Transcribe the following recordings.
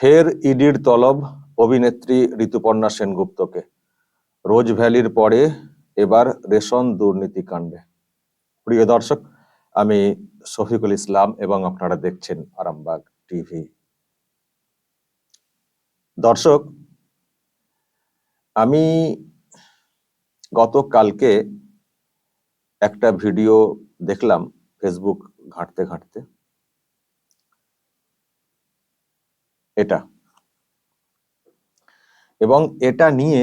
ফের ইডির তলব অভিনেত্রী ঋতুপর্ণা সেনগুপ্তকে। রোজ ভ্যালির পরে এবার রেশন দুর্নীতি কাণ্ডে। প্রিয় দর্শক, আমি শফিকুল ইসলাম এবং আপনারা দেখছেন আরামবাগ টিভি। দর্শক, আমি গতকালকে একটা ভিডিও দেখলাম ফেসবুক ঘাঁটতে ঘাঁটতে। এটা। এবং এটা নিয়ে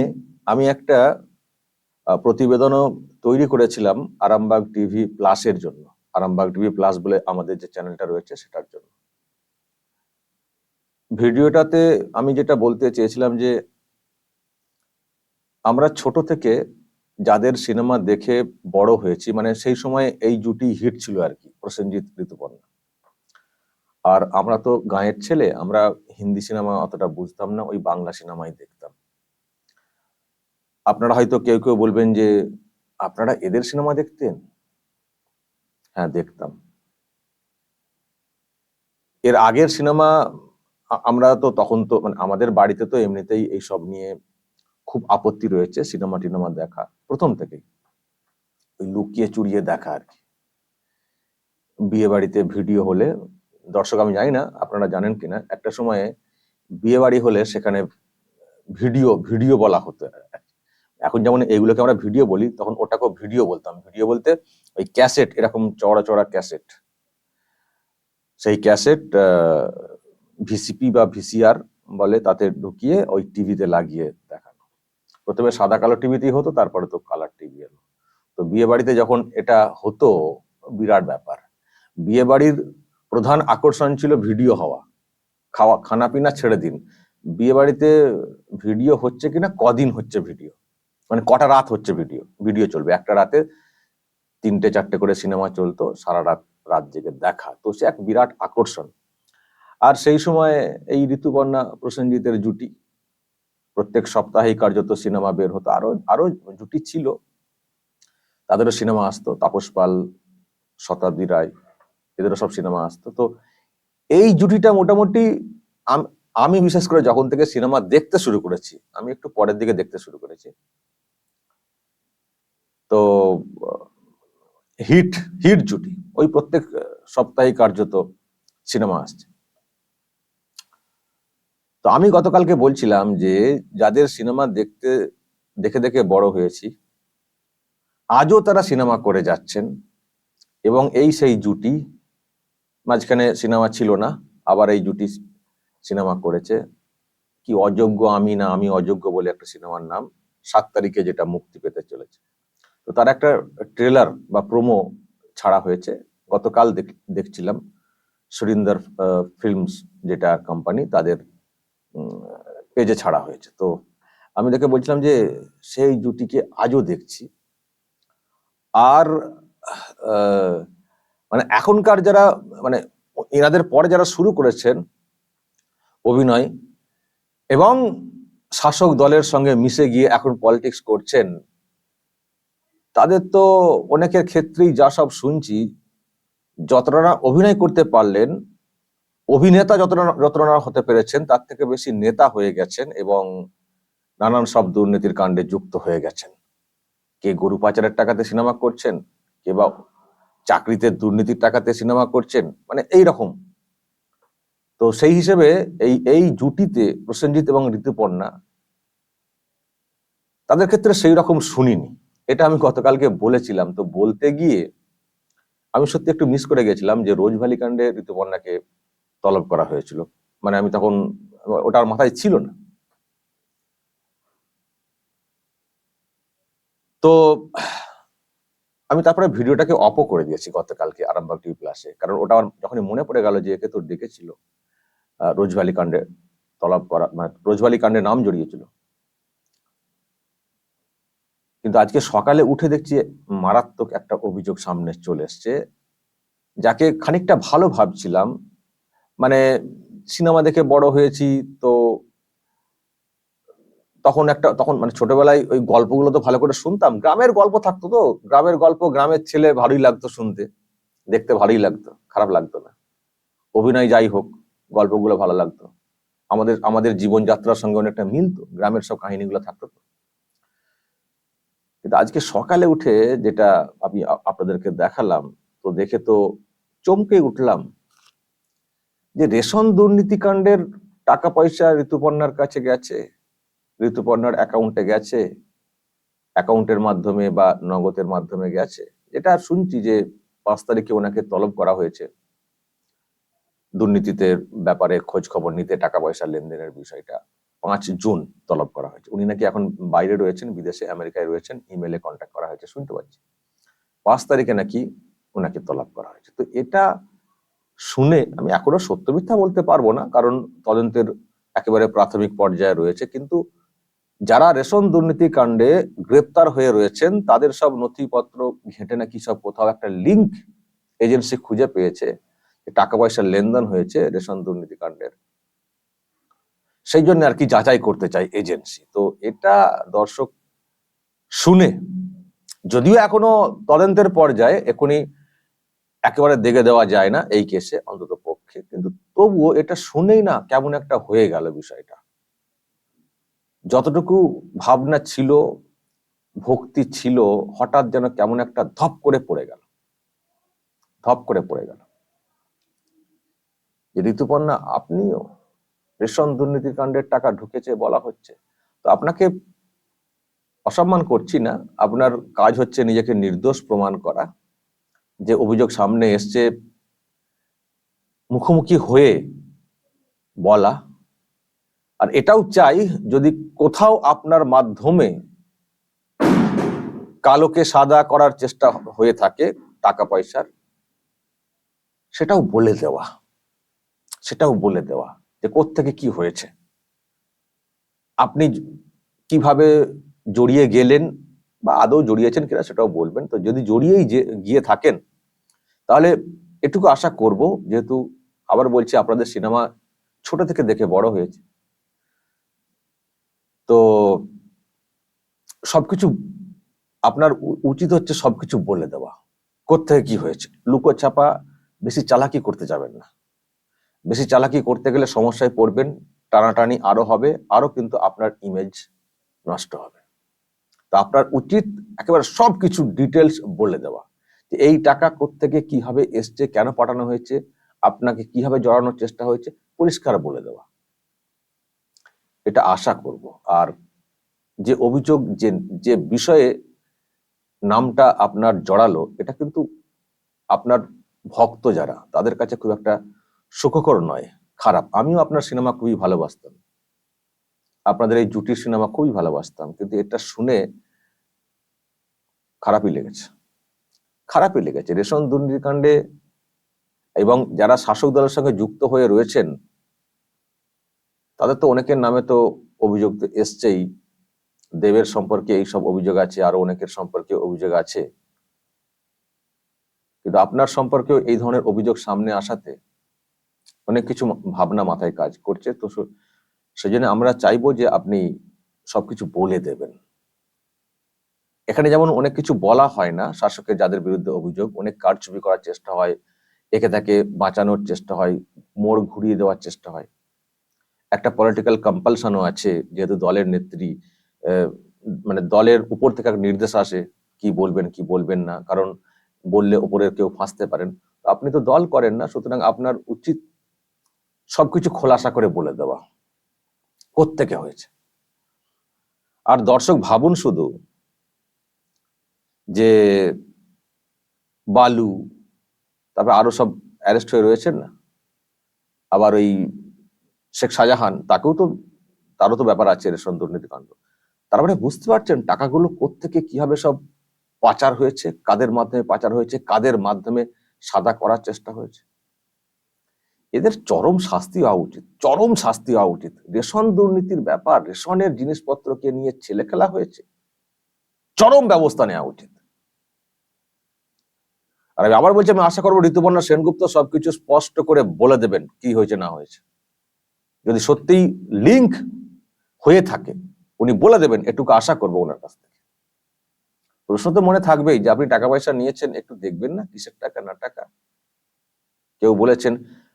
আমি একটা প্রতিবেদনও তৈরি করেছিলাম আরামবাগ টিভি প্লাসের জন্য। আরামবাগ টিভি প্লাস বলে আমাদের যে চ্যানেলটা রয়েছে সেটার জন্য। ভিডিওটাতে আমি যেটা বলতে চেয়েছিলাম যে, আমরা ছোট থেকে যাদের সিনেমা দেখে বড় হয়েছি মানে সেই সময় এই জুটি হিট ছিল আর কি, প্রসেনজিৎ ঋতুপর্ণা। আর আমরা তো গাঁয়ের ছেলে, আমরা হিন্দি সিনেমা অতটা বুঝতাম না, ওই বাংলা সিনেমাই দেখতাম। আপনারা হয়তো কেউ কেউ বলবেন যে, আপনারা এদের সিনেমা দেখতেন? হ্যাঁ দেখতাম। এর আগের সিনেমা আমরা তো তখন তো মানে আমাদের বাড়িতে তো এমনিতেই এই সব নিয়ে খুব আপত্তি রয়েছে, সিনেমা টিনেমা দেখা, প্রথম থেকেই। ওই লুকিয়ে চুরিয়ে দেখা আর কি। বিয়ে বাড়িতে ভিডিও হলে দর্শক, আমি জানি না আপনারা জানেন কিনা, একটা সময়ে বিয়ে বাড়ি হলে সেখানে ভিডিও ভিডিও বলা হতো। এখন যেমন এইগুলোকে আমরা ভিডিও বলি, তখন ওটাকেও ভিডিও বলতাম। ভিডিও বলতে ওই ক্যাসেট, এরকম চড়া চড়া ক্যাসেট। সেই ক্যাসেট ভিসিপি বা ভিসিআর বলে তাতে ঢুকিয়ে ওই টিভিতে লাগিয়ে দেখানো। প্রথমে সাদা কালো টিভিতেই হতো, তারপরে তো কালার টিভি এলো। তো বিয়ে বাড়িতে যখন এটা হতো, বিরাট ব্যাপার। বিয়ে বাড়ির প্রধান আকর্ষণ ছিল ভিডিও হওয়া। খাওয়া খানা পিনা ছেড়ে দিন। বিয়ে বাড়িতে ভিডিও হচ্ছে কিনা, কদিন হচ্ছে ভিডিও। মানে কটা রাত হচ্ছে ভিডিও। ভিডিও চলবে। একটা রাতে তিনটে, চারটে করে সিনেমা চলতো, সারা রাত রাত জেগে দেখা। তো সে এক বিরাট আকর্ষণ। আর সেই সময় এই ঋতুপর্ণা প্রসেনজিতের জুটি। প্রত্যেক সপ্তাহেই কার্যত সিনেমা বের হতো। আরও আরও জুটি ছিল। তাদেরও সিনেমা আসতো। তাপস পাল, শতাব্দী রায় এদেরও সব সিনেমা আসতো। তো এই জুটিটা মোটামুটি আমি বিশেষ করে যখন থেকে সিনেমা দেখতে শুরু করেছি, আমি একটু পরের দিকে দেখতে শুরু করেছি। তো, হিট হিট জুটি, ওই প্রত্যেক সপ্তাহে কার্যত সিনেমা আসছে। তো আমি গতকালকে বলছিলাম যে, যাদের সিনেমা দেখতে, দেখে দেখে বড় হয়েছি, আজও তারা সিনেমা করে যাচ্ছেন এবং এই সেই জুটি মাঝখানে সিনেমা ছিল না, আবার এই জুটি সিনেমা করেছে। কি অযোগ্য আমি না আমি অযোগ্য বলে একটা সিনেমার নাম সাত তারিখে যেটা মুক্তি পেতে চলেছে। তো তার একটা ট্রেলার বা প্রোমো ছাড়া হয়েছে। গতকাল দেখ- দেখছিলাম সুরিন্দর ফিল্মস যেটা কোম্পানি তাদের পেজে ছাড়া হয়েছে। তো আমি দেখে বলছিলাম যে সেই জুটিকে আজও দেখছি। আর মানে এখনকার যারা মানে এনাদের পরে যারা শুরু করেছেন অভিনয় এবং শাসক দলের সঙ্গে মিশে গিয়ে এখন পলিটিক্স করছেন, তাদের তো অনেকের ক্ষেত্রেই যা সব শুনছি, যতটা অভিনয় করতে পারলেন, অভিনেতা যতটা যতটা হতে পেরেছেন, তার থেকে বেশি নেতা হয়ে গেছেন এবং নানান সব দুর্নীতির কাণ্ডে যুক্ত হয়ে গেছেন। কে গরু পাচারের টাকাতে সিনেমা করছেন, কে বা চাকরিতে দুর্নীতির টাকাতে সিনেমা করছেন মানে এই রকম তো সেই হিসেবে এই এই জুটিতে প্রসেনজিৎ এবং ঋতুপর্ণা, তাদের ক্ষেত্রে সেই রকম শুনিনি। এটা আমি গতকালকে বলেছিলাম। তো বলতে গিয়ে আমি সত্যি একটু মিস করে গেছিলাম যে রোজভ্যালি কাণ্ডে ঋতুপর্ণাকে তলব করা হয়েছিল। মানে আমি তখন ওটার মাথায় ছিল না। তো আমি তারপরে ভিডিওটাকে অপও করে দিয়েছি গতকালকে আরামবাগ টিভি প্লাসে কারণ ওটা আমার যখনই মনে পড়ে গেল যে একে তোর ডেকেছিল রোজভ্যালি কাণ্ডে তলব করা মানে রোজভ্যালি কাণ্ডে নাম জড়িয়েছিল। কিন্তু আজকে সকালে উঠে দেখছি মারাত্মক একটা অভিযোগ সামনে চলে এসছে, যাকে খানিকটা ভালো ভাবছিলাম। মানে সিনেমা দেখে বড় হয়েছি তো তখন একটা, তখন মানে ছোটবেলায় ওই গল্পগুলো তো ভালো করে শুনতাম। গ্রামের গল্প থাকতো তো। গ্রামের গল্প, গ্রামের ছেলে ভালোই লাগতো শুনতে। দেখতে ভালোই লাগতো, খারাপ লাগতো না। অভিনয় যাই হোক, গল্পগুলো ভালো লাগতো। আমাদের আমাদের জীবনযাত্রার সঙ্গে অনেকটা মিলতো, গ্রামের সব কাহিনীগুলো থাকতো। কিন্তু আজকে সকালে উঠে যেটা আমি আপনাদেরকে দেখালাম, তো দেখে তো চমকে উঠলাম যে রেশন দুর্নীতিকাণ্ডের টাকা পয়সা ঋতুপর্ণার কাছে গেছে। ঋতুপর্ণার অ্যাকাউন্টে গেছে অ্যাকাউন্টের মাধ্যমে বা নগদের মাধ্যমে গেছে, এটা শুনছি যে পাঁচ তারিখে ওনাকে তলব করা হয়েছে। দুর্নীতিতে ব্যাপারে খোঁজ খবর নিতে টাকা পয়সা লেনদেনের বিষয়টা পাঁচ জুন তলব করা হয়েছে। উনি নাকি এখন বাইরে রয়েছেন, বিদেশে, আমেরিকায় রয়েছেন ইমেলে কন্ট্যাক্ট করা হয়েছে, শুনতে পাচ্ছি। পাঁচ তারিখে নাকি ওনাকে তলব করা হয়েছে। তো এটা শুনে আমি এখনও সত্য মিথ্যা বলতে পারব না, কারণ তদন্তের একেবারে প্রাথমিক পর্যায়ে রয়েছে, কিন্তু যারা রেশন দুর্নীতি কাণ্ডে গ্রেপ্তার হয়ে রয়েছেন, তাদের সব নথিপত্র ঘেঁটে নাকি সব কোথাও একটা লিঙ্ক এজেন্সি খুঁজে পেয়েছে টাকা পয়সার লেনদেন হয়েছে রেশন দুর্নীতি কাণ্ডের। সেই জন্য আর কি যাচাই করতে চাই এজেন্সি তো এটা দর্শক শুনে, যদিও এখনও তদন্তের পর্যায়ে এখনই একেবারে দেখে দেওয়া যায় না এই কেসে অন্তত পক্ষে কিন্তু তবুও এটা শুনেই না কেমন একটা হয়ে গেল বিষয়টা। যতটুকু ভাবনা ছিল, ভক্তি ছিল, হঠাৎ যেন কেমন একটা ধপ করে পড়ে গেল। ধপ করে পড়ে গেল। যে ঋতুপর্ণা, আপনিও রেশন দুর্নীতি কাণ্ডের টাকা ঢুকেছে বলা হচ্ছে। তো আপনাকে অসম্মান করছি না। আপনার কাজ হচ্ছে নিজেকে নির্দোষ প্রমাণ করা। যে অভিযোগ সামনে এসছে, মুখোমুখি হয়ে বলা। আর এটাও চাই যদি কোথাও আপনার মাধ্যমে কালোকে সাদা করার চেষ্টা হয়ে থাকে টাকা পয়সার, সেটাও বলে দেওয়া, সেটাও বলে দেওয়া যে কোত্থেকে কি হয়েছে। আপনি কীভাবে জড়িয়ে গেলেন বা আদৌ জড়িয়েছেন কিনা সেটাও বলবেন। তো যদি জড়িয়েই যে, গিয়ে থাকেন, তাহলে এটুকু আশা করব, যেহেতু আবার বলছি আপনাদের সিনেমা ছোট থেকে দেখে বড় হয়েছে তো সবকিছু আপনার উচিত হচ্ছে সবকিছু বলে দেওয়া। কোত্থেকে কি হয়েছে? লুকো ছাপা বেশি চালাকি করতে যাবেন না। বেশি চালাকি করতে গেলে সমস্যায় পড়বেন, টানাটানি আরও হবে, আরও কিন্তু আপনার ইমেজ নষ্ট হবে। তো আপনার উচিত একেবারে সবকিছু ডিটেলস বলে দেওয়া। যে এই টাকা কোত্থেকে কীভাবে এসছে, কেন পাঠানো হয়েছে, আপনাকে কীভাবে জড়ানোর চেষ্টা হয়েছে, পরিষ্কার বলে দেওয়া। এটা আশা করব। আর যে অভিযোগ, যে যে বিষয়ে নামটা আপনার জড়ালো, এটা কিন্তু আপনার ভক্ত যারা, তাদের কাছে খুব একটা সুখকর নয়, খারাপ। আমিও আপনার সিনেমা খুবই ভালোবাসতাম। আপনাদের এই জুটির সিনেমা খুবই ভালোবাসতাম, কিন্তু এটা শুনে খারাপই লেগেছে। খারাপই লেগেছে। রেশন দুর্নীতিকাণ্ডে এবং যারা শাসক দলের সঙ্গে যুক্ত হয়ে রয়েছেন তাদের তো অনেকের নামে তো অভিযোগ এসছেই। দেবের সম্পর্কে এই সব অভিযোগ আছে, আরও অনেকের সম্পর্কে অভিযোগ আছে। কিন্তু আপনার সম্পর্কেও এই ধরনের অভিযোগ সামনে আসাতে অনেক কিছু ভাবনা মাথায় কাজ করছে। তো সে- সেজন্য আমরা চাইব যে আপনি সবকিছু বলে দেবেন। এখানে যেমন অনেক কিছু বলা হয় না, শাসকের যাদের বিরুদ্ধে অভিযোগ, অনেক কারচুপি করার চেষ্টা হয়, একে তাকে বাঁচানোর চেষ্টা হয়, মোড় ঘুরিয়ে দেওয়ার চেষ্টা হয়। একটা পলিটিক্যাল কম্পালশনও আছে, যেহেতু দলের নেত্রী মানে দলের উপর থেকে একটা নির্দেশ আসে, কি বলবেন কি বলবেন না, কারণ বললে উপরের কেউ ফাঁসতে পারেন। আপনি তো দল করেন না, সুতরাং আপনার উচিত সবকিছু খোলাসা করে বলে দেওয়া। কোত্থেকে হয়েছে। আর দর্শক ভাবুন শুধু যে বালু, তারপর আরও সব অ্যারেস্ট হয়ে রয়েছেন না? আবার ওই শেখ শাহজাহান, তাকেও তো, তারও তো ব্যাপার আছে রেশন দুর্নীতিকাণ্ড তার মানে বুঝতে পারছেন টাকাগুলো কোত্থেকে কীভাবে সব পাচার হয়েছে, কাদের মাধ্যমে পাচার হয়েছে, কাদের মাধ্যমে সাদা করার চেষ্টা হয়েছে? এদের চরম শাস্তি হওয়া উচিত, চরম শাস্তি হওয়া উচিত। রেশন দুর্নীতির ব্যাপার, রেশনের জিনিসপত্রকে নিয়ে ছেলে খেলা হয়েছে, চরম ব্যবস্থা নেওয়া উচিত। আর আমি আবার বলছি, আমি আশা করব ঋতুপর্ণা সেনগুপ্ত সবকিছু স্পষ্ট করে বলে দেবেন কি হয়েছে, না হয়েছে। যদি সত্যিই লিঙ্ক হয়ে থাকে, উনি বলে দেবেন, এটুকু আশা করব ওনার কাছ থেকে। প্রশ্ন তো মনে থাকবেই যে আপনি টাকা পয়সা নিয়েছেন, একটু দেখবেন না কিসের টাকা, না টাকা। কেউ বলেছেন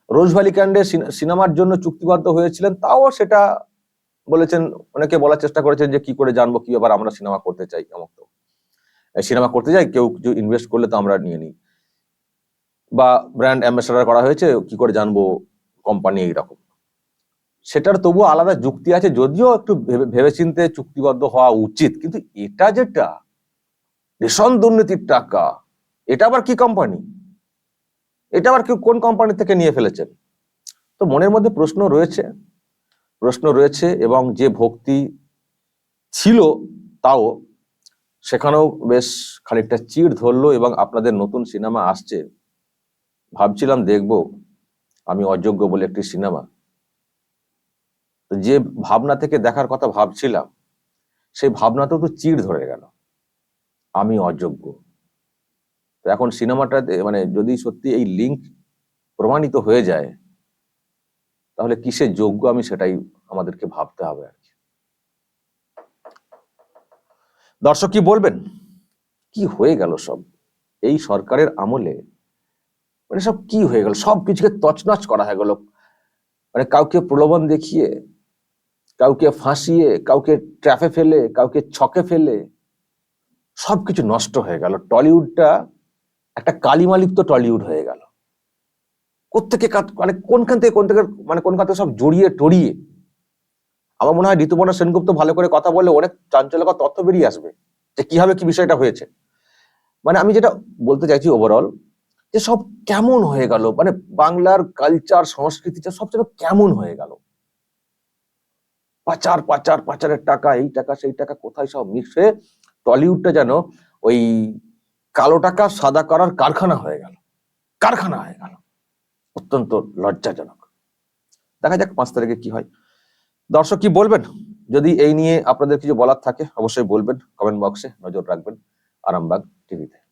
রোজভ্যালি ক্যান্ডে সিনেমার জন্য চুক্তিবদ্ধ হয়েছিলেন, তাও সেটা বলেছেন, অনেকে বলার চেষ্টা করেছেন যে কি করে জানব, কি ব্যাপার আমরা সিনেমা করতে চাই, এমন তো। সিনেমা করতে যাই, কেউ কিছু ইনভেস্ট করলে তো আমরা নিয়ে নিই। বা ব্র্যান্ড অ্যাম্বাসেডার করা হয়েছে, কি করে জানব কোম্পানি এইরকম। সেটার তবুও আলাদা যুক্তি আছে, যদিও একটু ভেবে- ভেবেচিন্তে চুক্তিবদ্ধ হওয়া উচিত। কিন্তু এটা যেটা, রেশন দুর্নীতির টাকা, এটা আবার কি কোম্পানি এটা আবার কোন কোম্পানি থেকে নিয়ে ফেলেছেন? তো মনের মধ্যে প্রশ্ন রয়েছে। প্রশ্ন রয়েছে এবং যে ভক্তি ছিল তাও, সেখানেও বেশ খানিকটা চিড় ধরলো এবং আপনাদের নতুন সিনেমা আসছে। ভাবছিলাম দেখব, আমি অযোগ্য বলে একটি সিনেমা। যে ভাবনা থেকে দেখার কথা ভাবছিলাম, সেই ভাবনাতেও তো চিড় ধরে গেল। আমি অযোগ্য। তো এখন সিনেমাটাতে মানে যদি সত্যি এই লিঙ্ক প্রমাণিত হয়ে যায়, তাহলে কিসের যোগ্য আমি সেটাই আমাদেরকে ভাবতে হবে আর কি। দর্শক কি বলবেন? কি হয়ে গেল সব? এই সরকারের আমলে মানে সব কি হয়ে গেল? সব কিছুকে তছনছ করা হয়ে গেল। মানে কাউকে প্রলোভন দেখিয়ে কাউকে ফাঁসিয়ে, কাউকে ট্র্যাফে ফেলে, কাউকে ছকে ফেলে, সবকিছু নষ্ট হয়ে গেল। টলিউডটা একটা কালিমালিপ্ত টলিউড হয়ে গেল। কোত্থেকে কাত- মানে কোনখান থেকে কোন থেকে মানে কোনখান থেকে সব জড়িয়ে টড়িয়ে। আমার মনে হয় ঋতুপর্ণা সেনগুপ্ত ভালো করে কথা বললে অনেক চাঞ্চল্যকর তথ্য বেরিয়ে আসবে যে কীভাবে কি বিষয়টা হয়েছে। মানে আমি যেটা বলতে চাইছি ওভারঅল যে সব কেমন হয়ে গেল। মানে বাংলার কালচার সংস্কৃতিটা সব যেন কেমন হয়ে গেল। পাচার পাচার, পাচারের টাকা, এই টাকা, সেই টাকা কোথায় সব হয়ে টলিউডটা যেন ওই কালো টাকা সাদা করার কারখানা হয়ে গেল। কারখানা হয়ে গেল। অত্যন্ত লজ্জাজনক। দেখা যাক পাঁচ তারিখে কি হয়। দর্শক কি বলবেন? যদি এই নিয়ে আপনাদের কিছু বলার থাকে, অবশ্যই বলবেন। কমেন্ট বক্সে নজর রাখবেন। আরামবাগ টিভিতে।